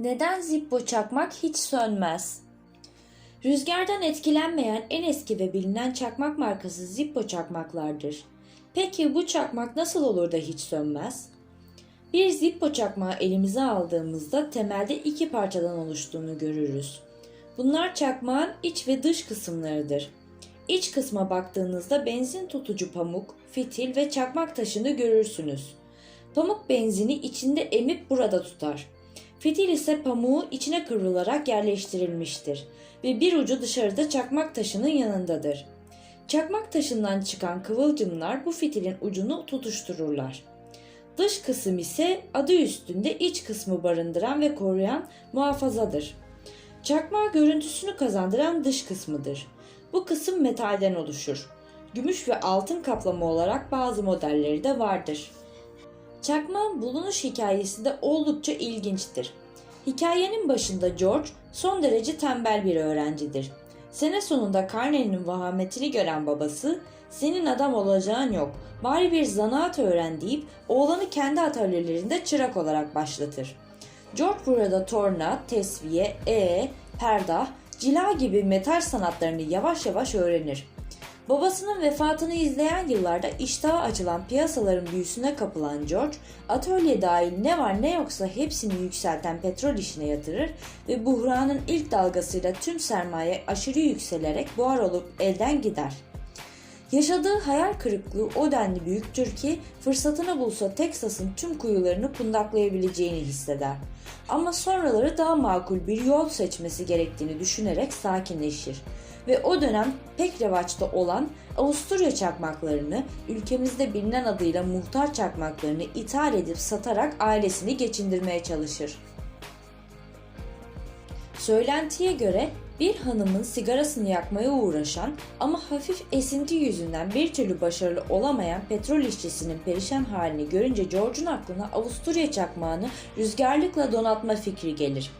Neden Zippo çakmak hiç sönmez? Rüzgardan etkilenmeyen en eski ve bilinen çakmak markası Zippo çakmaklardır. Peki bu çakmak nasıl olur da hiç sönmez? Bir Zippo çakmağı elimize aldığımızda temelde iki parçadan oluştuğunu görürüz. Bunlar çakmağın iç ve dış kısımlarıdır. İç kısma baktığınızda benzin tutucu pamuk, fitil ve çakmak taşını görürsünüz. Pamuk benzini içinde emip burada tutar. Fitil ise pamuğu içine kıvrılarak yerleştirilmiştir ve bir ucu dışarıda çakmak taşının yanındadır. Çakmak taşından çıkan kıvılcımlar bu fitilin ucunu tutuştururlar. Dış kısım ise adı üstünde iç kısmı barındıran ve koruyan muhafazadır. Çakmağa görüntüsünü kazandıran dış kısmıdır. Bu kısım metalden oluşur. Gümüş ve altın kaplama olarak bazı modelleri de vardır. Çakmağın bulunuş hikayesi de oldukça ilginçtir. Hikayenin başında George son derece tembel bir öğrencidir. Sene sonunda karnenin vahametini gören babası senin adam olacağın yok bari bir zanaat öğren deyip oğlanı kendi atölyelerinde çırak olarak başlatır. George burada torna, tesviye, e, perdah, cila gibi metal sanatlarını yavaş yavaş öğrenir. Babasının vefatını izleyen yıllarda iştahı açılan piyasaların büyüsüne kapılan George, atölye dahil ne var ne yoksa hepsini yükselten petrol işine yatırır ve buhranın ilk dalgasıyla tüm sermaye aşırı yükselerek buhar olup elden gider. Yaşadığı hayal kırıklığı o denli büyüktür ki fırsatını bulsa Teksas'ın tüm kuyularını kundaklayabileceğini hisseder. Ama sonraları daha makul bir yol seçmesi gerektiğini düşünerek sakinleşir ve o dönem pek revaçta olan Avusturya çakmaklarını ülkemizde bilinen adıyla muhtar çakmaklarını ithal edip satarak ailesini geçindirmeye çalışır. Söylentiye göre bir hanımın sigarasını yakmaya uğraşan ama hafif esinti yüzünden bir türlü başarılı olamayan petrol işçisinin perişan halini görünce George'un aklına Avusturya çakmağını rüzgarlıkla donatma fikri gelir.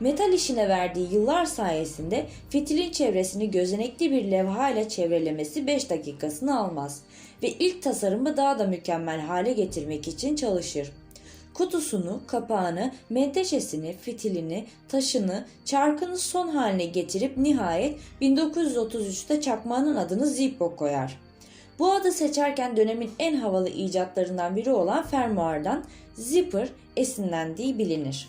Metal işine verdiği yıllar sayesinde fitilin çevresini gözenekli bir levha ile çevrelemesi 5 dakikasını almaz ve ilk tasarımı daha da mükemmel hale getirmek için çalışır. Kutusunu, kapağını, menteşesini, fitilini, taşını, çarkını son haline getirip nihayet 1933'te çakmağının adını Zippo koyar. Bu adı seçerken dönemin en havalı icatlarından biri olan fermuardan zipper esinlendiği bilinir.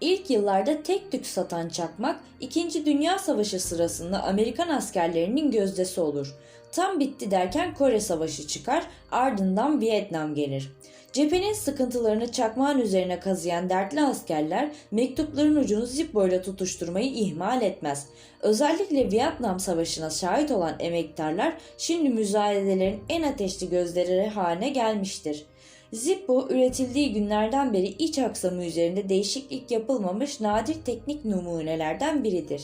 İlk yıllarda tek tük satan çakmak 2. Dünya Savaşı sırasında Amerikan askerlerinin gözdesi olur. Tam bitti derken Kore Savaşı çıkar, ardından Vietnam gelir. Cephenin sıkıntılarını çakmağın üzerine kazıyan dertli askerler mektupların ucunu Zippo ile tutuşturmayı ihmal etmez. Özellikle Vietnam Savaşı'na şahit olan emektarlar şimdi müzayedelerin en ateşli gözleri haline gelmiştir. Zippo üretildiği günlerden beri iç aksamı üzerinde değişiklik yapılmamış nadir teknik numunelerden biridir.